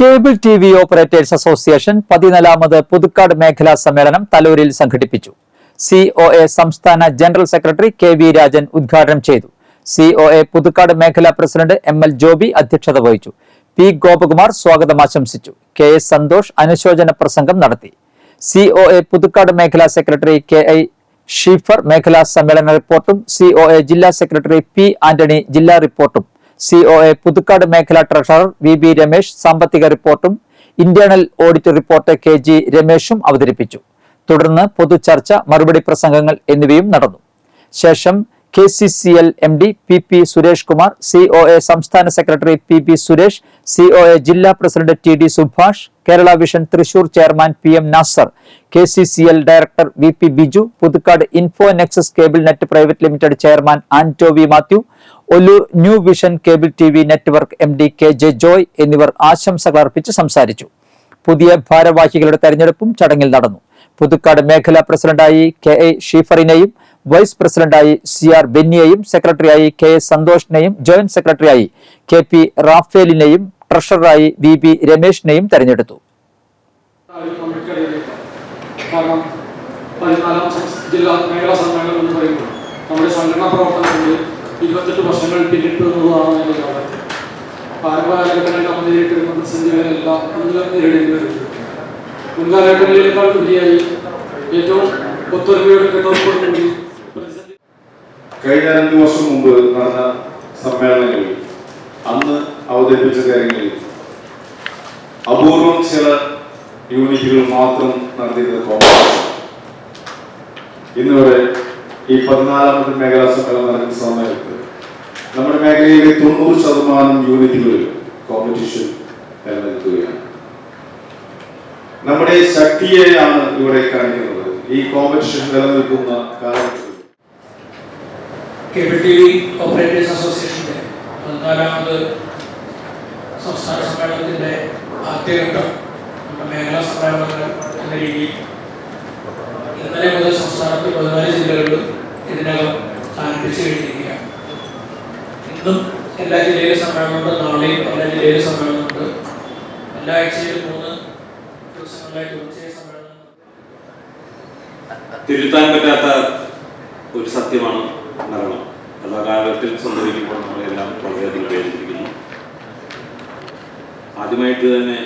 Cable T V operators association പതിനാലാമത് Puthukkad മേഖലാ സമ്മേളനം തലൂരിൽ സംഘടിപ്പിച്ചു. സി ഒ എ സംസ്ഥാന general secretary K V Rajan ഉദ്ഘാടനം ചെയ്തു. സി ഒ എ പുതുക്കാട് മേഖലാ പ്രസിഡന്റ് എം എൽ ജോബി അധ്യക്ഷത വഹിച്ചു. പി ഗോപകുമാർ സ്വാഗതം ആശംസിച്ചു. കെ എസ് സന്തോഷ് അനുശോചന പ്രസംഗം നടത്തി. സി ഒ എ പുതുക്കാട് മേഖലാ സെക്രട്ടറി കെ ഐ ഷീഫർ മേഖലാ സമ്മേളന റിപ്പോർട്ടും സി ഒ എ ജില്ലാ സെക്രട്ടറി പി ആന്റണി ജില്ലാ റിപ്പോർട്ടും സി ഒ എ പുതുക്കാട് മേഖലാ ട്രഷറർ വി ബി രമേശ് സാമ്പത്തിക റിപ്പോർട്ടും internal audit report K G രമേശും അവതരിപ്പിച്ചു. തുടർന്ന് പൊതുചർച്ച മറുപടി പ്രസംഗങ്ങൾ എന്നിവയും നടന്നു. ശേഷം K C C L M D P P Suresh Kumar C O A സംസ്ഥാന secretary P P Suresh C O A ജില്ലാ president T D Subhash Kerala vision Thrissur chairman P M Nasar K C C L director V P Biju Puthukkad info nexus cable net private limited chairman Anto V Mathew Ollur new vision cable T V network M D K J Joy എന്നിവർ ആശംസകൾ അർപ്പിച്ച് സംസാരിച്ചു. പുതിയ ഭാരവാഹികളുടെ തെരഞ്ഞെടുപ്പും ചടങ്ങിൽ നടന്നു. പുതുക്കാട് മേഖലാ പ്രസിഡന്റായി കെ എ ഷീഫറിനെയും വൈസ് പ്രസിഡന്റായി സി ആർ ബെന്നിയെയും സെക്രട്ടറിയായി കെ എ സന്തോഷിനെയും ജോയിന്റ് സെക്രട്ടറിയായി കെ പി റാഫേലിനെയും ട്രഷററായി വി ബി രമേശിനെയും തെരഞ്ഞെടുത്തു. പതിനാലാം ജില്ലാ മേഖലാ സംഘടനകൾ എന്ന് പറയുമ്പോൾ നമ്മുടെ സംഘടനാ പ്രവർത്തനത്തിൽ ഇരുപത്തെട്ട് വർഷങ്ങൾ പിന്നിട്ടു എന്നുള്ളതാണ് യാഥാർത്ഥ്യം ആരംഭകാലഘട്ടങ്ങളിൽ നമ്മൾ നേരിട്ടിരുന്ന പ്രതിസന്ധികളെല്ലാം നേരിടേണ്ടി വരുന്നത് മുൻകാലഘട്ടങ്ങളിലേക്കാൾ കൂടിയായി ഏറ്റവും ഒത്തൊരുമയോടെ പ്രതിസന്ധി കഴിഞ്ഞ രണ്ട് വർഷം മുമ്പ് നടന്ന സമ്മേളനങ്ങളിൽ അന്ന് അവതരിപ്പിച്ച കാര്യങ്ങളിൽ അപൂർവം ചില യൂണിറ്റുകൾ മാത്രം നടത്തിയിരുന്ന കോൺഗ്രസ്. ഇന്ന് വരെ ഈ പതിനാലാമത്തെ മേഖലാ സമ്മേളനം നടക്കുന്ന സമയത്ത് നമ്മുടെ മേഖലയിലെ തൊണ്ണൂറ് ശതമാനം യൂണിറ്റുകളിൽ കോമ്പറ്റീഷൻ നിലനിൽക്കുകയാണ് നമ്മുടെ ശക്തിയെയാണ് ഇവിടെ കാണിക്കുന്നത്. ഈ കോമ്പറ്റീഷൻ നിലനിൽക്കുന്ന കാലഘട്ടത്തിൽ. പതിനാലാമത് സംസ്ഥാന സമ്മേളനത്തിന്റെ ആദ്യഘട്ടം മേഖലാ സമ്മേളനങ്ങൾ എന്ന രീതിയിൽ ഇന്നലെ മുതൽ സംസ്ഥാനത്ത് പതിനാല് ജില്ലകളിലും ഇതിനകം ആരംഭിച്ചു കഴിഞ്ഞിരിക്കുകയാണ്. ഇന്നും എല്ലാ ജില്ലയിലും സമ്മേളനമുണ്ട്. നാളെയും എല്ലാ ജില്ലയിലും സമ്മേളനമുണ്ട്. എല്ലാ ആഴ്ചയിലും മൂന്ന് തിരുത്താൻ പറ്റാത്ത ഒരു സത്യമാണ് മരണം. എല്ലാ കാലത്തിൽ സംഭവിക്കുമ്പോൾ നമ്മളെല്ലാം വളരെയധികം വേദനിപ്പിക്കുന്നു ആദ്യമായിട്ട് തന്നെ